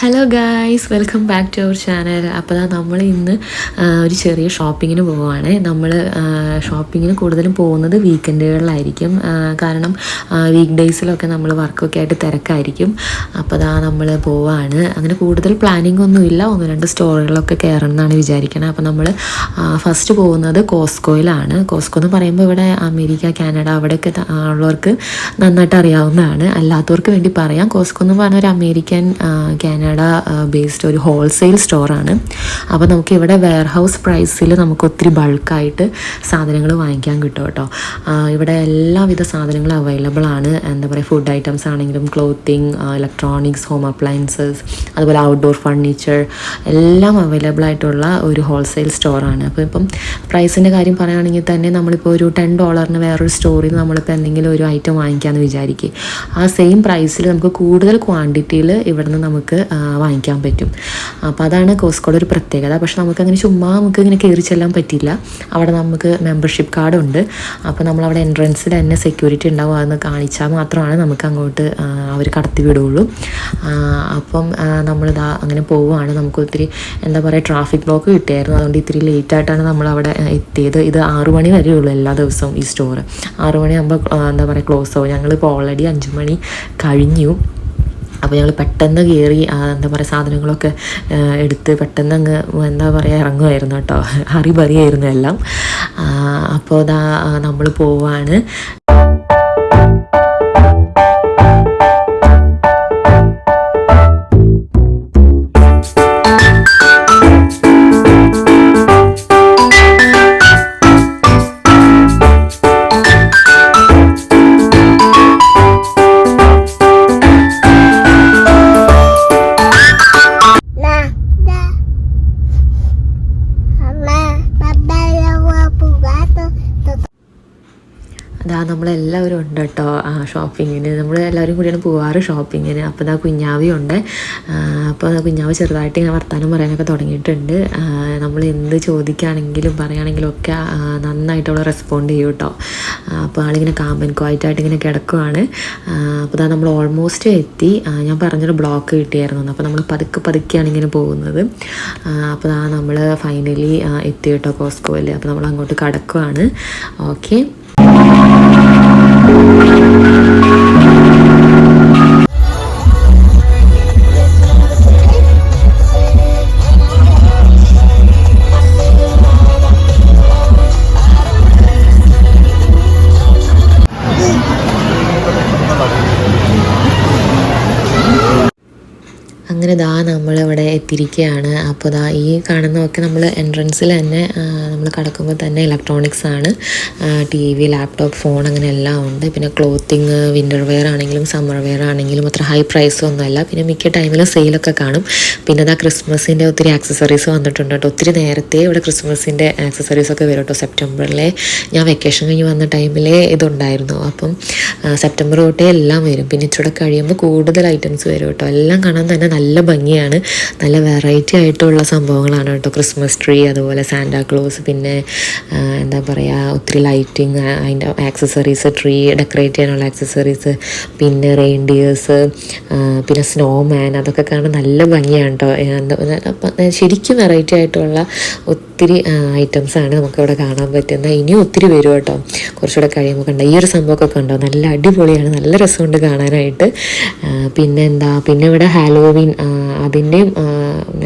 Hello guys welcome back to our channel അപ്പോൾ നമ്മൾ ഇന്ന് ഒരു ചെറിയ ഷോപ്പിങ്ങിന് പോവുകയാണ് നമ്മൾ ഷോപ്പിങ്ങിന് കൂടുതലും പോകുന്നത് വീക്കെൻഡുകളിലായിരിക്കും കാരണം വീക്ക് ഡേയ്സിലൊക്കെ നമ്മൾ വർക്കൊക്കെ ആയിട്ട് തിരക്കായിരിക്കും. അപ്പോൾ അതാ നമ്മൾ പോവാണ്. അങ്ങനെ കൂടുതൽ പ്ലാനിങ് ഒന്നുമില്ല. ഒന്ന് രണ്ട് സ്റ്റോറുകളൊക്കെ കയറണം എന്നാണ് വിചാരിക്കുന്നത് അപ്പോൾ നമ്മൾ ഫസ്റ്റ് പോകുന്നത് കോസ്കോയിലാണ് കോസ്കോ എന്ന് പറയുമ്പോൾ ഇവിടെ അമേരിക്ക കാനഡ അവിടെയൊക്കെ ഉള്ളവർക്ക് നന്നായിട്ട് അറിയാവുന്നതാണ്. അല്ലാത്തവർക്ക് വേണ്ടി പറയാം. കോസ്കോ എന്ന് പറഞ്ഞ ഒരു അമേരിക്കൻ ആ, കാനഡ ബേസ്ഡ് ഒരു ഹോൾസെയിൽ സ്റ്റോറാണ് അപ്പോൾ നമുക്ക് ഇവിടെ വെയർ ഹൗസ് പ്രൈസിൽ നമുക്ക് ഒത്തിരി ബൾക്കായിട്ട് സാധനങ്ങൾ വാങ്ങിക്കാൻ കിട്ടും കേട്ടോ. ഇവിടെ എല്ലാവിധ സാധനങ്ങളും അവൈലബിൾ ആണ്. എന്താ പറയുക ഫുഡ് ഐറ്റംസ് ആണെങ്കിലും ക്ലോത്തിങ് ഇലക്ട്രോണിക്സ് ഹോം അപ്ലയൻസസ് അതുപോലെ ഔട്ട്ഡോർ ഫർണിച്ചർ എല്ലാം അവൈലബിൾ ആയിട്ടുള്ള ഒരു ഹോൾസെയിൽ സ്റ്റോറാണ് അപ്പോൾ ഇപ്പം പ്രൈസിന്റെ കാര്യം പറയുകയാണെങ്കിൽ തന്നെ നമ്മളിപ്പോൾ ഒരു ടെൻ ഡോളറിന് വേറൊരു സ്റ്റോറിൽ നിന്ന് നമ്മളിപ്പോൾ എന്തെങ്കിലും ഒരു ഐറ്റം വാങ്ങിക്കാമെന്ന് വിചാരിക്കുക ആ സെയിം പ്രൈസിൽ നമുക്ക് കൂടുതൽ ക്വാണ്ടിറ്റിയിൽ ഇവിടുന്ന് നമുക്ക് വാങ്ങിക്കാൻ പറ്റും. അപ്പോൾ അതാണ് കോസ്കോയുടെ ഒരു പ്രത്യേകത. പക്ഷെ നമുക്കങ്ങനെ ചുമ്മാ നമുക്ക് ഇങ്ങനെ കയറി ചെല്ലാൻ പറ്റില്ല അവിടെ നമുക്ക് മെമ്പർഷിപ്പ് കാർഡ് ഉണ്ട്. അപ്പോൾ നമ്മൾ അവിടെ എൻട്രൻസിൽ തന്നെ സെക്യൂരിറ്റി ഉണ്ടാവും. അതെന്ന് കാണിച്ചാൽ മാത്രമാണ് നമുക്ക് അങ്ങോട്ട് അവർ കടത്തി വിടുകയുള്ളൂ അപ്പം നമ്മൾ നമ്മളിതാ അങ്ങനെ പോവുകയാണ്. നമുക്ക് ഒത്തിരി എന്താ പറയുക ട്രാഫിക് ബ്ലോക്ക് കിട്ടിയായിരുന്നു. അതുകൊണ്ട് ഇത്തിരി ലേറ്റായിട്ടാണ് നമ്മൾ അവിടെ എത്തിയത്. ഇത് ആറു മണി വരെ ഉള്ളൂ എല്ലാ ദിവസവും ഈ സ്റ്റോർ ആറു മണിയാകുമ്പോൾ എന്താ പറയുക ക്ലോസ് ആവും. ഞങ്ങളിപ്പോൾ ഓൾറെഡി അഞ്ച് മണി കഴിഞ്ഞു. അപ്പോൾ ഞങ്ങൾ പെട്ടെന്ന് കയറി എന്താ പറയുക സാധനങ്ങളൊക്കെ എടുത്ത് പെട്ടെന്ന് അങ്ങ് എന്താ പറയുക ഇറങ്ങുമായിരുന്നു കേട്ടോ. ഹറി ബറിയായിരുന്നു എല്ലാം അപ്പോൾ ഇതാ നമ്മൾ പോവാണ്. നമ്മൾ എല്ലാവരും കൂടിയാണ് പോവാറ് ഷോപ്പിങ്ങിന്. അപ്പോൾ ഇതാ കുഞ്ഞാവിയുണ്ട്. അപ്പോൾ ആ കുഞ്ഞാവ് ചെറുതായിട്ട് ഇങ്ങനെ വർത്താനം പറയാനൊക്കെ തുടങ്ങിയിട്ടുണ്ട്. നമ്മൾ എന്ത് ചോദിക്കുകയാണെങ്കിലും പറയുകയാണെങ്കിലും ഒക്കെ നന്നായിട്ട് അവൾ റെസ്പോണ്ട് ചെയ്യും കേട്ടോ. അപ്പോൾ ആളിങ്ങനെ കാമ്പൻ ക്വയറ്റായിട്ട് ഇങ്ങനെ കിടക്കുവാണ്. അപ്പോൾ ഇതാ നമ്മൾ ഓൾമോസ്റ്റ് എത്തി. ഞാൻ പറഞ്ഞൊരു ബ്ലോക്ക് കിട്ടിയായിരുന്നു. അപ്പോൾ നമ്മൾ പതുക്കെ പതുക്കെയാണ് ഇങ്ങനെ പോകുന്നത്. അപ്പോൾ നമ്മൾ ഫൈനലി എത്തി കേട്ടോ കോസ്കോയിൽ അപ്പോൾ നമ്മൾ അങ്ങോട്ട് കടക്കുവാണ്. ഓക്കെ അങ്ങനെ ദാ നമ്മളിവിടെ എത്തിയിരിക്കുകയാണ് അപ്പോൾ ദാ ഈ കാണുന്നതൊക്കെ നമ്മൾ എൻട്രൻസിൽ തന്നെ നമ്മൾ കടക്കുമ്പോൾ തന്നെ ഇലക്ട്രോണിക്സ് ആണ്. ടി വി ലാപ്ടോപ്പ് ഫോൺ അങ്ങനെ എല്ലാം ഉണ്ട്. പിന്നെ ക്ലോത്തിങ് വിന്റർ വെയർ ആണെങ്കിലും സമ്മർ വെയർ ആണെങ്കിലും അത്ര ഹൈ പ്രൈസ് ഒന്നുമല്ല പിന്നെ മിക്ക ടൈമിലും സെയിലൊക്കെ കാണും. പിന്നെ ദാ ക്രിസ്മസിന്റെ ഒത്തിരി ആക്സസറീസ് വന്നിട്ടുണ്ട് കേട്ടോ. ഒത്തിരി നേരത്തെ ഇവിടെ ക്രിസ്മസിന്റെ ആക്സസറീസ് ഒക്കെ വരും കേട്ടോ. സെപ്റ്റംബറിലെ ഞാൻ വെക്കേഷൻ കഴിഞ്ഞ് വന്ന ടൈമിലേ ഇതുണ്ടായിരുന്നു. അപ്പം സെപ്റ്റംബർ തൊട്ടേ എല്ലാം വരും. പിന്നെ ഇച്ചിരി കഴിയുമ്പോൾ കൂടുതൽ ഐറ്റംസ് വരും കേട്ടോ. എല്ലാം കാണാൻ തന്നെ നല്ല ഭംഗിയാണ്. നല്ല വെറൈറ്റി ആയിട്ടുള്ള സംഭവങ്ങളാണ് കേട്ടോ. ക്രിസ്മസ് ട്രീ അതുപോലെ സാന്റാ ക്ലോസ് പിന്നെ എന്താ പറയുക ഒത്തിരി ലൈറ്റിങ് അതിന്റെ ആക്സസറീസ് ട്രീ ഡെക്കറേറ്റ് ചെയ്യാനുള്ള ആക്സസറീസ് പിന്നെ റെയിൻഡിയേഴ്സ് പിന്നെ സ്നോമാൻ അതൊക്കെ കാണാൻ നല്ല ഭംഗിയാണ് കേട്ടോ. ശരിക്കും വെറൈറ്റി ആയിട്ടുള്ള ഒത്തിരി ഐറ്റംസാണ് നമുക്കിവിടെ കാണാൻ പറ്റുന്നത്. ഇനിയും ഒത്തിരി വരും കേട്ടോ. കുറച്ചുകൂടെ കഴിയുമ്പോൾ കണ്ടോ. ഈ ഒരു സംഭവമൊക്കെ കണ്ടോ? നല്ല അടിപൊളിയാണ്. നല്ല രസമുണ്ട് കാണാനായിട്ട്. പിന്നെ എന്താ പിന്നെ ഇവിടെ ഹാലോവീൻ അതിന്റെയും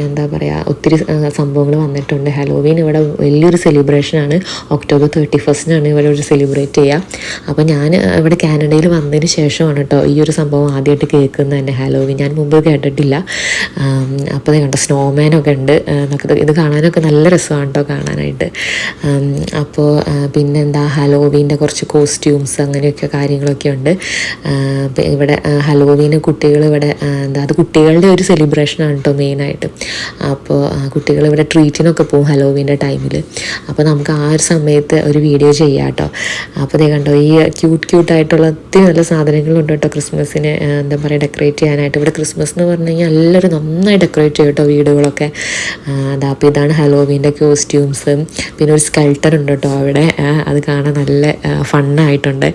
എന്താ പറയുക ഒത്തിരി സംഭവങ്ങൾ വന്നിട്ടുണ്ട്. ഹാലോവീൻ ഇവിടെ വലിയൊരു സെലിബ്രേഷനാണ് ഒക്ടോബർ തേർട്ടി ഫസ്റ്റിനാണ് ഇവിടെ ഒരു സെലിബ്രേറ്റ് ചെയ്യുക അപ്പോൾ ഞാൻ ഇവിടെ കാനഡയിൽ വന്നതിന് ശേഷമാണ് കേട്ടോ ഈ ഒരു സംഭവം ആദ്യമായിട്ട് കേൾക്കുന്നത് തന്നെ ഹാലോവീൻ ഞാൻ മുമ്പ് കേട്ടിട്ടില്ല. അപ്പോൾ കണ്ടോ സ്നോമാനൊക്കെ ഉണ്ട്. ഇത് കാണാനൊക്കെ നല്ല രസമാണ്. കേട്ടോ കാണാനായിട്ട്. അപ്പോൾ പിന്നെന്താ ഹലോവീന്റെ കുറച്ച് കോസ്റ്റ്യൂംസ് അങ്ങനെയൊക്കെ കാര്യങ്ങളൊക്കെ ഉണ്ട്. ഇവിടെ ഹലോവീന് കുട്ടികൾ ഇവിടെ എന്താ അത് കുട്ടികളുടെ ഒരു സെലിബ്രേഷനാണ് കേട്ടോ മെയിനായിട്ട് അപ്പോൾ കുട്ടികൾ ഇവിടെ ട്രീറ്റിനൊക്കെ പോകും ഹലോവീന്റെ ടൈമിൽ അപ്പോൾ നമുക്ക് ആ ഒരു സമയത്ത് ഒരു വീഡിയോ ചെയ്യാം കേട്ടോ അപ്പോൾ ഇതേ കണ്ടോ ഈ ക്യൂട്ട് ക്യൂട്ടായിട്ടുള്ള ഒത്തിരി നല്ല സാധനങ്ങളുണ്ട് കേട്ടോ ക്രിസ്മസിന്. എന്താ പറയുക ഡെക്കറേറ്റ് ചെയ്യാനായിട്ട്. ഇവിടെ ക്രിസ്മസ് എന്ന് പറഞ്ഞു കഴിഞ്ഞാൽ എല്ലാവരും നന്നായി ഡെക്കറേറ്റ് ചെയ്യും കേട്ടോ വീടുകളൊക്കെ. അതാ അപ്പോൾ ഇതാണ് ഹലോവീന്റെ കോസ്റ്റ്യൂംസ് പിന്നെ ഒരു സ്കൾട്ടർ ഉണ്ട് കേട്ടോ അവിടെ. അത് കാണാൻ നല്ല ഫണ്ണായിട്ടുണ്ട്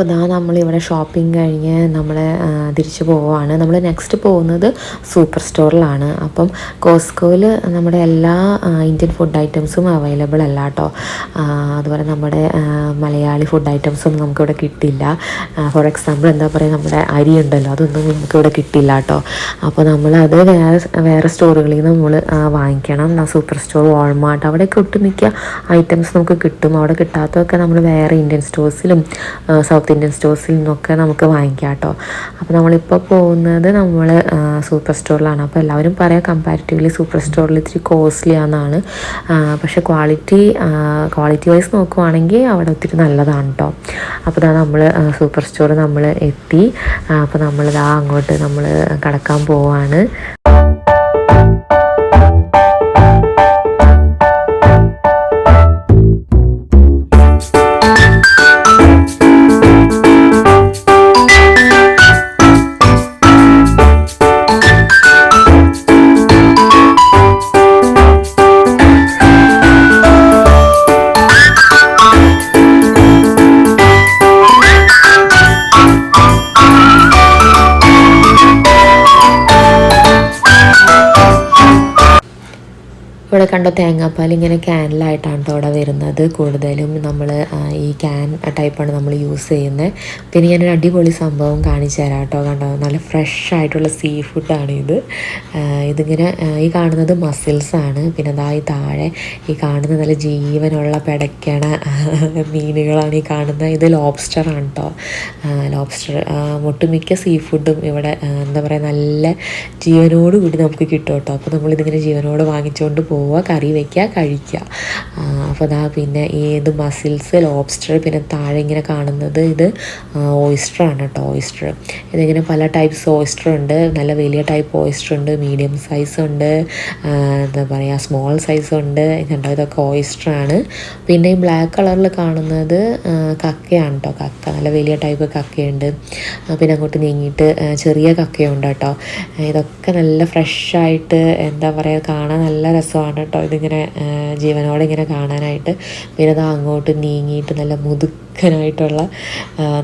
അപ്പോൾ ഇതാ നമ്മളിവിടെ ഷോപ്പിംഗ് കഴിഞ്ഞ് നമ്മൾ തിരിച്ചു പോവുകയാണ് നമ്മൾ നെക്സ്റ്റ് പോകുന്നത് സൂപ്പർ സ്റ്റോറിലാണ്. അപ്പം കോസ്കോയിൽ നമ്മുടെ എല്ലാ ഇന്ത്യൻ ഫുഡ് ഐറ്റംസും അവൈലബിൾ അല്ല കേട്ടോ അതുപോലെ നമ്മുടെ മലയാളി ഫുഡ് ഐറ്റംസ് ഒന്നും നമുക്കിവിടെ കിട്ടില്ല. ഫോർ എക്സാമ്പിൾ എന്താ പറയുക നമ്മുടെ അരി ഉണ്ടല്ലോ അതൊന്നും നമുക്കിവിടെ കിട്ടില്ല കേട്ടോ അപ്പോൾ നമ്മളത് വേറെ വേറെ സ്റ്റോറുകളിൽ നിന്ന് നമ്മൾ വാങ്ങിക്കണം. സൂപ്പർ സ്റ്റോർ വാൾമാർട്ട് അവിടെയൊക്കെ ഒട്ടുമിക്ക ഐറ്റംസ് നമുക്ക് കിട്ടും. അവിടെ കിട്ടാത്തതൊക്കെ നമ്മൾ വേറെ ഇന്ത്യൻ സ്റ്റോഴ്സിലും സൗത്ത് ഇന്ത്യൻ സ്റ്റോഴ്സിൽ നിന്നൊക്കെ നമുക്ക് വാങ്ങിക്കാം കേട്ടോ. അപ്പോൾ നമ്മളിപ്പോൾ പോകുന്നത് നമ്മൾ സൂപ്പർ സ്റ്റോറിലാണ് അപ്പോൾ എല്ലാവരും പറയാം കമ്പാരിറ്റീവ്ലി സൂപ്പർ സ്റ്റോറിൽ ഇത്തിരി കോസ്റ്റ്ലി ആണെന്നാണ്. പക്ഷേ ക്വാളിറ്റി ക്വാളിറ്റി വൈസ് നോക്കുവാണെങ്കിൽ അവിടെ ഒത്തിരി നല്ലതാണ് കേട്ടോ. അപ്പോൾ ഇതാ നമ്മൾ സൂപ്പർ സ്റ്റോർ നമ്മൾ എത്തി. അപ്പോൾ നമ്മളിതാ അങ്ങോട്ട് നമ്മൾ കടക്കാൻ പോവാണ്. ഇവിടെ കണ്ട തേങ്ങാപ്പാൽ ഇങ്ങനെ ക്യാനിലായിട്ടാണ് കേട്ടോ അവിടെ വരുന്നത്. കൂടുതലും നമ്മൾ ഈ ക്യാൻ ടൈപ്പാണ് നമ്മൾ യൂസ് ചെയ്യുന്നത് പിന്നെ ഞാനൊരു അടിപൊളി സംഭവം കാണിച്ചു തരാം കേട്ടോ കണ്ടോ? നല്ല ഫ്രഷ് ആയിട്ടുള്ള സീ ഫുഡാണ് ഇത്. ഇതിങ്ങനെ ഈ കാണുന്നത് മസിൽസാണ് പിന്നെ അതാ ഈ താഴെ ഈ കാണുന്ന നല്ല ജീവനുള്ള പെടക്കണ മീനുകളാണ് ഈ കാണുന്നത്. ഇത് ലോബ്സ്റ്ററാണ് കേട്ടോ ലോബ്സ്റ്റർ ഒട്ടുമിക്ക സീ ഫുഡും ഇവിടെ എന്താ പറയുക നല്ല ജീവനോട് കൂടി നമുക്ക് കിട്ടും കേട്ടോ അപ്പോൾ നമ്മളിതിങ്ങനെ ജീവനോട് വാങ്ങിച്ചുകൊണ്ട് പോവുക കറി വയ്ക്കുക കഴിക്കുക. അപ്പോൾ അതാ പിന്നെ ഏത് മസിൽസ് ലോബ്സ്റ്റർ പിന്നെ താഴെ ഇങ്ങനെ കാണുന്നത് ഇത് ഓയിസ്റ്റർ ആണ് കേട്ടോ ഓയിസ്റ്റർ ഇതിങ്ങനെ പല ടൈപ്സ് ഓയിസ്റ്റർ ഉണ്ട്. നല്ല വലിയ ടൈപ്പ് ഓയിസ്റ്റർ ഉണ്ട് മീഡിയം സൈസ് ഉണ്ട് എന്താ പറയുക സ്മോൾ സൈസ് ഉണ്ട്. കണ്ടോ ഇതൊക്കെ ഓയിസ്റ്റർ ആണ്. പിന്നെ ഈ ബ്ലാക്ക് കളറിൽ കാണുന്നത് കക്കയാണ് കേട്ടോ കക്ക. നല്ല വലിയ ടൈപ്പ് കക്കയുണ്ട്. പിന്നെ അങ്ങോട്ട് നീങ്ങിയിട്ട് ചെറിയ കക്കയുണ്ട് കേട്ടോ. ഇതൊക്കെ നല്ല ഫ്രഷായിട്ട് എന്താ പറയുക കാണാൻ നല്ല രസമാണ്. കേട്ടോ ഇതിങ്ങനെ ജീവനോടെ ഇങ്ങനെ കാണാനായിട്ട് പിന്നെ അത് അങ്ങോട്ട് നീങ്ങിയിട്ട് നല്ല മുതുക്കനായിട്ടുള്ള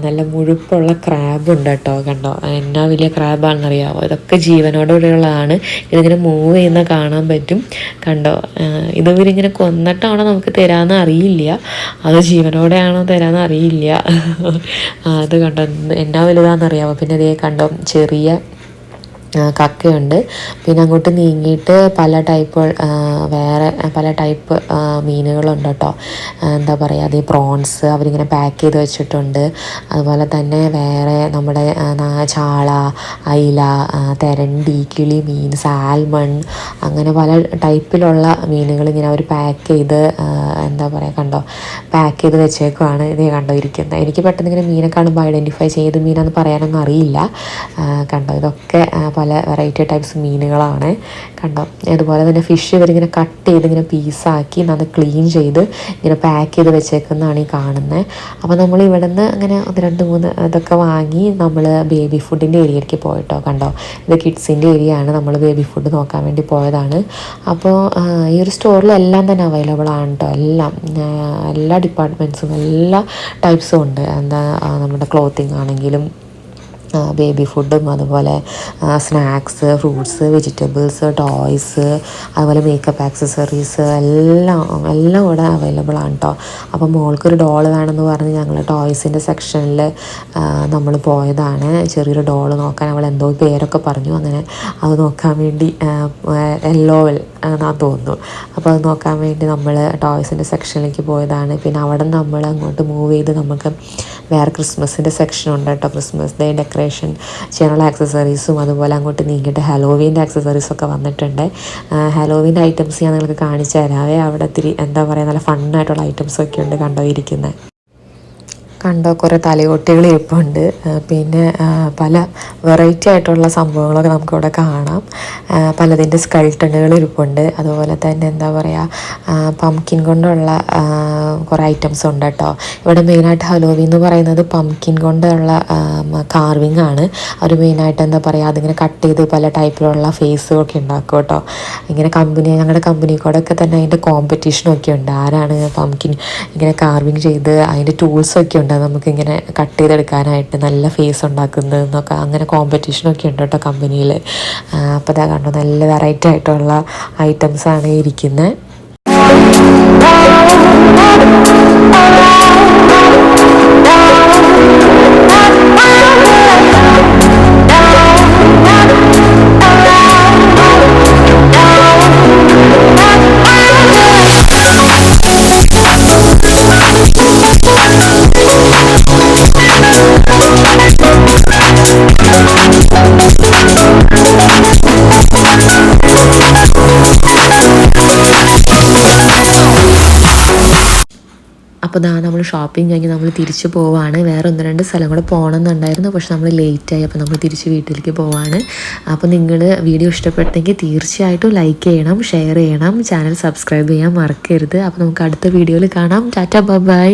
നല്ല മുഴുപ്പുള്ള ക്രാബ് ഉണ്ട് കേട്ടോ കണ്ടോ എന്നാ വലിയ ക്രാബാണെന്നറിയാമോ ഇതൊക്കെ ജീവനോടുകൂടെയുള്ളതാണ്. ഇതിങ്ങനെ മൂവ് ചെയ്യുന്ന കാണാൻ പറ്റും കണ്ടോ? ഇതവരിങ്ങനെ കൊന്നിട്ടാണോ നമുക്ക് തരാമെന്ന് അറിയില്ല. അത് ജീവനോടെയാണോ തരാമെന്ന് അറിയില്ല. അത് കണ്ടോ? എന്നാ വലുതാണെന്നറിയാമോ പിന്നെ ഇതേ കണ്ടോ ചെറിയ കക്കയുണ്ട്. പിന്നെ അങ്ങോട്ട് നീങ്ങിയിട്ട് പല ടൈപ്പ് വേറെ പല ടൈപ്പ് മീനുകളുണ്ട് കേട്ടോ. എന്താ പറയുക അത് ഈ പ്രോൺസ് അവരിങ്ങനെ പാക്ക് ചെയ്ത് വെച്ചിട്ടുണ്ട്. അതുപോലെ തന്നെ വേറെ നമ്മുടെ ചാള അയില തെരണ്ടി കിളി മീൻ സാൽമൺ അങ്ങനെ പല ടൈപ്പിലുള്ള മീനുകൾ ഇങ്ങനെ അവർ പാക്ക് ചെയ്ത് എന്താ പറയുക കണ്ടോ പാക്ക് ചെയ്ത് വെച്ചേക്കുവാണ് ഇത് കണ്ടോ ഇരിക്കുന്നത് എനിക്ക് പെട്ടെന്ന് ഇങ്ങനെ മീനെ കാണുമ്പോൾ ഐഡന്റിഫൈ ചെയ്ത് മീനാന്ന് പറയാനൊന്നും അറിയില്ല. കണ്ടോ ഇതൊക്കെ ആ, പല വെറൈറ്റി ടൈപ്സ് മീനുകളാണ്. കണ്ടോ? അതുപോലെ തന്നെ ഫിഷ് ഇവരിങ്ങനെ കട്ട് ചെയ്ത് ഇങ്ങനെ പീസാക്കി നന്ന് ക്ലീൻ ചെയ്ത് ഇങ്ങനെ പാക്ക് ചെയ്ത് വെച്ചേക്കുന്നതാണ് ഈ കാണുന്നത് അപ്പോൾ നമ്മൾ ഇവിടെ നിന്ന് അങ്ങനെ ഒന്ന് രണ്ട് മൂന്ന് ഇതൊക്കെ വാങ്ങി നമ്മൾ ബേബി ഫുഡിന്റെ ഏരിയയിലേക്ക് പോയിട്ടോ കണ്ടോ? ഇത് കിഡ്സിന്റെ ഏരിയ ആണ്. നമ്മൾ ബേബി ഫുഡ് നോക്കാൻ വേണ്ടി പോയതാണ്. അപ്പോൾ ഈ ഒരു സ്റ്റോറിൽ എല്ലാം തന്നെ അവൈലബിൾ ആണ് കേട്ടോ എല്ലാം എല്ലാ ഡിപ്പാർട്ട്മെന്റ്സും എല്ലാ ടൈപ്സും ഉണ്ട്. എന്താ നമ്മുടെ ക്ലോത്തിങ് ആണെങ്കിലും ബേബി ഫുഡും അതുപോലെ സ്നാക്സ് ഫ്രൂട്ട്സ് വെജിറ്റബിൾസ് ടോയ്സ് അതുപോലെ മേക്കപ്പ് ആക്സസറീസ് എല്ലാം എല്ലാം ഇവിടെ അവൈലബിൾ ആണ് കേട്ടോ അപ്പോൾ മോൾക്കൊരു ഡോൾ വേണമെന്ന് പറഞ്ഞ് ഞങ്ങൾ ടോയ്സിന്റെ സെക്ഷനിൽ നമ്മൾ പോയതാണ്. ചെറിയൊരു ഡോൾ നോക്കാൻ അവൾ എന്തോ പേരൊക്കെ പറഞ്ഞു. അങ്ങനെ അത് നോക്കാൻ വേണ്ടി യെല്ലോവിൽ എന്നാ തോന്നുന്നു. അപ്പോൾ അത് നോക്കാൻ വേണ്ടി നമ്മൾ ടോയ്സിന്റെ സെക്ഷനിലേക്ക് പോയതാണ്. പിന്നെ അവിടെ നമ്മൾ അങ്ങോട്ട് മൂവ് ചെയ്ത് നമുക്ക് വേറെ ക്രിസ്മസിന്റെ സെക്ഷൻ ഉണ്ട് കേട്ടോ. ക്രിസ്മസ് ഡേ ഡെക്കറേഷൻ ചെയ്യാനുള്ള ആക്സസറീസും അതുപോലെ അങ്ങോട്ട് നീങ്ങിയിട്ട് ഹലോവീന്റെ ആക്സസറീസൊക്കെ വന്നിട്ടുണ്ട്. ഹലോവീന്റെ ഐറ്റംസ് ഞാൻ നിങ്ങൾക്ക് കാണിച്ചു തരാവേ അവിടെ ഒത്തിരി എന്താ പറയുക നല്ല ഫണ്ണായിട്ടുള്ള ഐറ്റംസൊക്കെ ഉണ്ട് കണ്ടോ ഇരിക്കുന്നത് കണ്ടോ കുറേ തലയോട്ടികൾ ഇരിപ്പുണ്ട്. പിന്നെ പല വെറൈറ്റി ആയിട്ടുള്ള സംഭവങ്ങളൊക്കെ നമുക്കിവിടെ കാണാം. പലതിന്റെ സ്കൾട്ടണുകൾ ഇരിപ്പുണ്ട്. അതുപോലെ തന്നെ എന്താ പറയുക പംകിൻ കൊണ്ടുള്ള കുറേ ഐറ്റംസ് ഉണ്ട് കേട്ടോ. ഇവിടെ മെയിനായിട്ട് ഹലോവി എന്ന് പറയുന്നത് പംകിൻ കൊണ്ടുള്ള കാർവിംഗ് ആണ്. അവർ മെയിനായിട്ട് എന്താ പറയുക അതിങ്ങനെ കട്ട് ചെയ്ത് പല ടൈപ്പിലുള്ള ഫേസുകളൊക്കെ ഉണ്ടാക്കും കേട്ടോ. ഇങ്ങനെ കമ്പനി ഞങ്ങളുടെ കമ്പനി കൂടെ ഒക്കെ തന്നെ അതിന്റെ കോമ്പറ്റീഷനൊക്കെ ഉണ്ട്. ആരാണ് പംകിൻ ഇങ്ങനെ കാർവിങ് ചെയ്ത് അതിന്റെ ടൂൾസൊക്കെ ഉണ്ട്. നമുക്കിങ്ങനെ കട്ട് ചെയ്തെടുക്കാനായിട്ട് നല്ല ഫേസ് ഉണ്ടാക്കുന്നതെന്നൊക്കെ അങ്ങനെ കോമ്പറ്റീഷനൊക്കെ ഉണ്ട് കേട്ടോ കമ്പനിയിൽ അപ്പോൾ അതാ കണ്ടോ നല്ല വെറൈറ്റി ആയിട്ടുള്ള ഐറ്റംസാണ് ഇരിക്കുന്നത് അപ്പോൾ ദാ നമ്മൾ ഷോപ്പിംഗ് കഴിഞ്ഞ് നമ്മൾ തിരിച്ചു പോവാണ്. വേറെ ഒന്ന് രണ്ട് സ്ഥലം കൂടെ പോകണമെന്നുണ്ടായിരുന്നു പക്ഷെ നമ്മൾ ലേറ്റായി അപ്പോൾ നമ്മൾ തിരിച്ച് വീട്ടിലേക്ക് പോവാണ്. അപ്പോൾ നിങ്ങൾ വീഡിയോ ഇഷ്ടപ്പെട്ടെങ്കിൽ തീർച്ചയായിട്ടും ലൈക്ക് ചെയ്യണം ഷെയർ ചെയ്യണം. ചാനൽ സബ്സ്ക്രൈബ് ചെയ്യാൻ മറക്കരുത്. അപ്പോൾ നമുക്ക് അടുത്ത വീഡിയോയിൽ കാണാം. ടാറ്റ ബൈ